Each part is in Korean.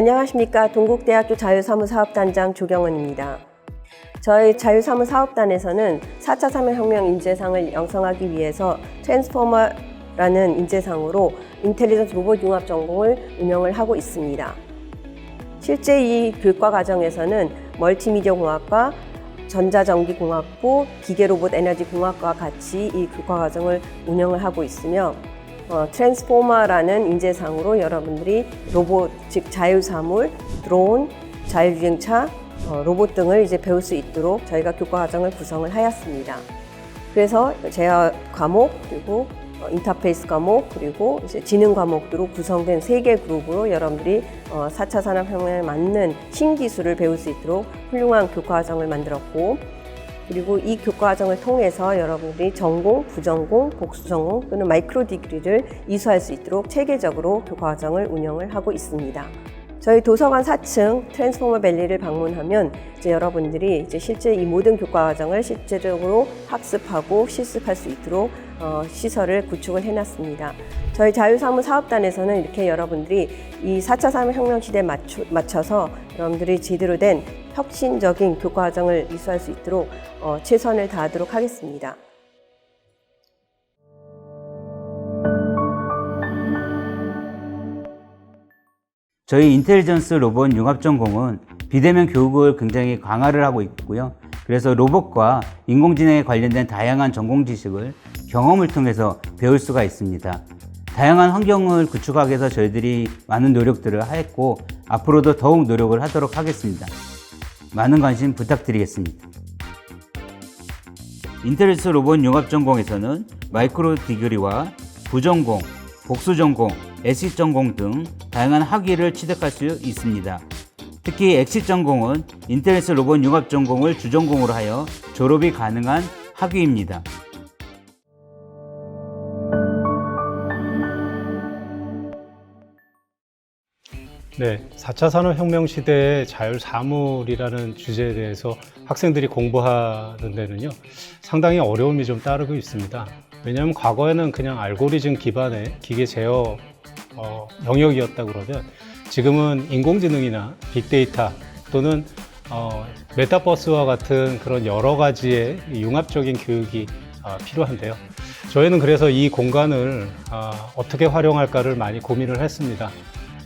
안녕하십니까. 동국대학교 자유사무사업단장 조경원입니다. 저희 자유사무사업단에서는 4차 산업혁명 인재상을 양성하기 위해서 트랜스포머라는 인재상으로 인텔리전스 로봇 융합 전공을 운영을 하고 있습니다. 실제 이 교과 과정에서는 멀티미디어 공학과 전자전기공학부, 기계로봇 에너지공학과와 같이 이 교과 과정을 운영을 하고 있으며 어, 트랜스포머라는 인재상으로 여러분들이 로봇, 즉 자율사물, 드론, 자율주행차, 어, 로봇 등을 이제 배울 수 있도록 저희가 교과 과정을 구성을 하였습니다. 그래서 제어 과목 그리고 어, 인터페이스 과목 그리고 이제 지능 과목으로 구성된 세 개 그룹으로 여러분들이 어, 4차 산업혁명에 맞는 신기술을 배울 수 있도록 훌륭한 교과 과정을 만들었고 그리고 이 교과 과정을 통해서 여러분들이 전공, 부전공, 복수 전공 또는 마이크로 디그리를 이수할 수 있도록 체계적으로 교과 과정을 운영을 하고 있습니다. 저희 도서관 4층 트랜스포머 밸리를 방문하면 이제 여러분들이 이제 실제 이 모든 교과 과정을 실제적으로 학습하고 실습할 수 있도록 어, 시설을 구축을 해놨습니다. 저희 자유사무 사업단에서는 이렇게 여러분들이 이 4차 산업혁명 시대에 맞추, 맞춰서 여러분들이 제대로 된 혁신적인 교과 과정을 이수할 수 있도록 어, 최선을 다하도록 하겠습니다. 저희 인텔리전스 로봇 융합 전공은 비대면 교육을 굉장히 강화를 하고 있고요. 그래서 로봇과 인공지능에 관련된 다양한 전공 지식을 경험을 통해서 배울 수가 있습니다. 다양한 환경을 구축하기 위해서 저희들이 많은 노력들을 하였고 앞으로도 더욱 노력을 하도록 하겠습니다. 많은 관심 부탁드리겠습니다. 인텔리스 로봇 융합 전공에서는 마이크로 디그리와 부전공, 복수 전공, 에시 전공 등 다양한 학위를 취득할 수 있습니다. 특히 엑시 전공은 인텔리스 로봇 융합 전공을 주전공으로 하여 졸업이 가능한 학위입니다. 네, 4차 산업혁명 시대의 자율사물이라는 주제에 대해서 학생들이 공부하는 데는요, 상당히 어려움이 좀 따르고 있습니다. 왜냐하면 과거에는 그냥 알고리즘 기반의 기계 제어 어, 영역이었다 그러면 지금은 인공지능이나 빅데이터 또는 어, 메타버스와 같은 그런 여러 가지의 융합적인 교육이 어, 필요한데요. 저희는 그래서 이 공간을 아, 어떻게 활용할까를 많이 고민을 했습니다.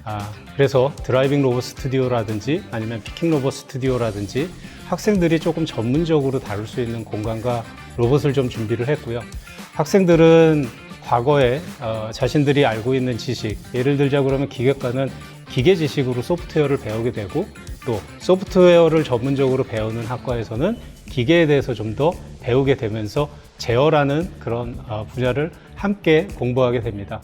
아, 그래서 드라이빙 로봇 스튜디오라든지 아니면 피킹 로봇 스튜디오라든지 학생들이 조금 전문적으로 다룰 수 있는 공간과 로봇을 좀 준비를 했고요. 학생들은 과거에 어, 자신들이 알고 있는 지식, 예를 들자 그러면 기계과는 기계 지식으로 소프트웨어를 배우게 되고 또 소프트웨어를 전문적으로 배우는 학과에서는 기계에 대해서 좀 더 배우게 되면서 제어라는 그런 어, 분야를 함께 공부하게 됩니다.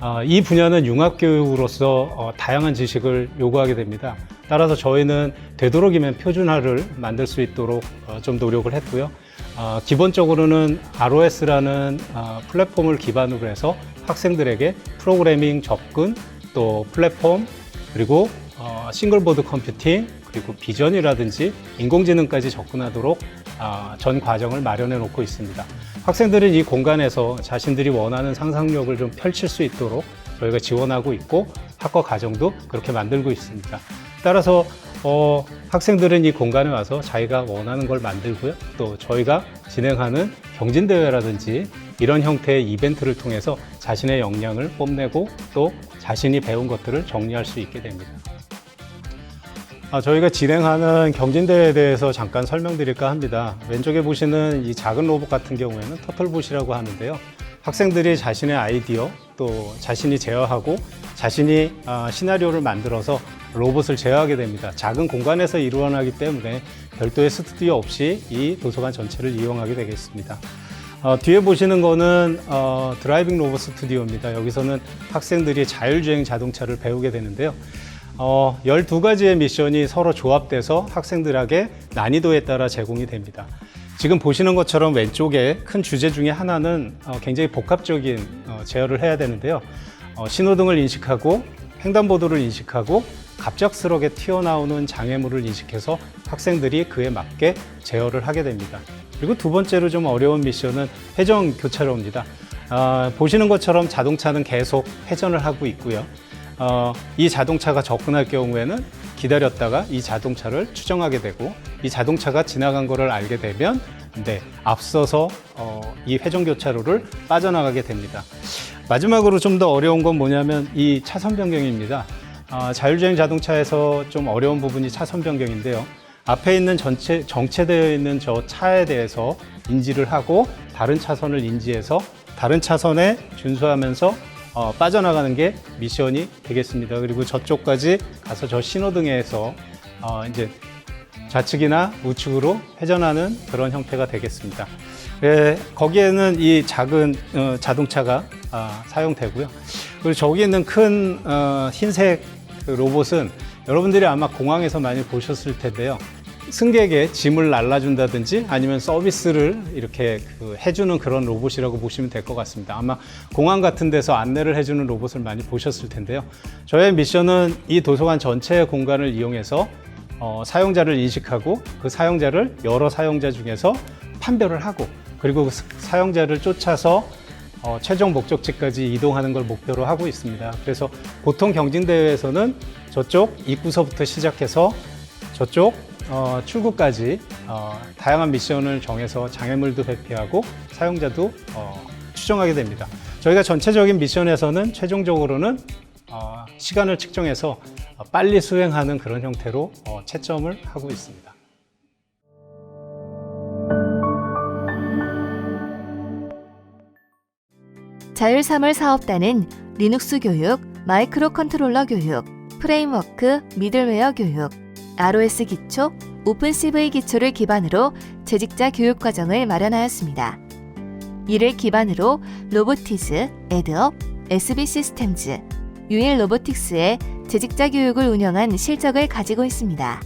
아, 이 분야는 융합교육으로서 어, 다양한 지식을 요구하게 됩니다. 따라서 저희는 되도록이면 표준화를 만들 수 있도록 어, 좀 노력을 했고요. 아, 기본적으로는 ROS라는 아, 플랫폼을 기반으로 해서 학생들에게 프로그래밍 접근, 또 플랫폼, 그리고 어, 싱글보드 컴퓨팅, 그리고 비전이라든지 인공지능까지 접근하도록 아, 전 과정을 마련해 놓고 있습니다. 학생들은 이 공간에서 자신들이 원하는 상상력을 좀 펼칠 수 있도록 저희가 지원하고 있고 학과 과정도 그렇게 만들고 있습니다. 따라서 어, 학생들은 이 공간에 와서 자기가 원하는 걸 만들고요. 또 저희가 진행하는 경진대회라든지 이런 형태의 이벤트를 통해서 자신의 역량을 뽐내고 또 자신이 배운 것들을 정리할 수 있게 됩니다. 아, 저희가 진행하는 경진대회에 대해서 잠깐 설명드릴까 합니다. 왼쪽에 보시는 이 작은 로봇 같은 경우에는 터틀봇이라고 하는데요. 학생들이 자신의 아이디어 또 자신이 제어하고 자신이 아, 시나리오를 만들어서 로봇을 제어하게 됩니다. 작은 공간에서 일어나기 때문에 별도의 스튜디오 없이 이 도서관 전체를 이용하게 되겠습니다. 어, 뒤에 보시는 거는 어, 드라이빙 로봇 스튜디오입니다. 여기서는 학생들이 자율주행 자동차를 배우게 되는데요. 어, 12가지의 미션이 서로 조합돼서 학생들에게 난이도에 따라 제공이 됩니다. 지금 보시는 것처럼 왼쪽에 큰 주제 중에 하나는 어, 굉장히 복합적인 어, 제어를 해야 되는데요. 어, 신호등을 인식하고 횡단보도를 인식하고 갑작스럽게 튀어나오는 장애물을 인식해서 학생들이 그에 맞게 제어를 하게 됩니다. 그리고 두 번째로 좀 어려운 미션은 회전 교차로입니다. 아, 보시는 것처럼 자동차는 계속 회전을 하고 있고요. 어, 이 자동차가 접근할 경우에는 기다렸다가 이 자동차를 추정하게 되고 이 자동차가 지나간 것을 알게 되면 네, 앞서서 어, 이 회전 교차로를 빠져나가게 됩니다. 마지막으로 좀 더 어려운 건 뭐냐면 이 차선 변경입니다. 아, 자율주행 자동차에서 좀 어려운 부분이 차선 변경인데요. 앞에 있는 전체 정체되어 있는 저 차에 대해서 인지를 하고 다른 차선을 인지해서 다른 차선에 준수하면서 어, 빠져나가는 게 미션이 되겠습니다. 그리고 저쪽까지 가서 저 신호등에서 어, 이제 좌측이나 우측으로 회전하는 그런 형태가 되겠습니다. 예, 거기에는 이 작은 어, 자동차가 아, 사용되고요. 그리고 저기 있는 큰 어, 흰색 그 로봇은 여러분들이 아마 공항에서 많이 보셨을 텐데요. 승객의 짐을 날라준다든지 아니면 서비스를 이렇게 그 해주는 그런 로봇이라고 보시면 될 것 같습니다. 아마 공항 같은 데서 안내를 해주는 로봇을 많이 보셨을 텐데요. 저의 미션은 이 도서관 전체의 공간을 이용해서 어, 사용자를 인식하고 그 사용자를 여러 사용자 중에서 판별을 하고 그리고 그 사용자를 쫓아서 어, 최종 목적지까지 이동하는 걸 목표로 하고 있습니다. 그래서 보통 경진대회에서는 저쪽 입구서부터 시작해서 저쪽 어, 출구까지 어, 다양한 미션을 정해서 장애물도 회피하고 사용자도 어, 추정하게 됩니다. 저희가 전체적인 미션에서는 최종적으로는 어, 시간을 측정해서 어, 빨리 수행하는 그런 형태로 어, 채점을 하고 있습니다. 자율3월 사업단은 리눅스 교육, 마이크로 컨트롤러 교육, 프레임워크, 미들웨어 교육, ROS 기초, 오픈 CV 기초를 기반으로 재직자 교육 과정을 마련하였습니다. 이를 기반으로 로보티즈, 에드업, SB 시스템즈, 유일 로보틱스의 재직자 교육을 운영한 실적을 가지고 있습니다.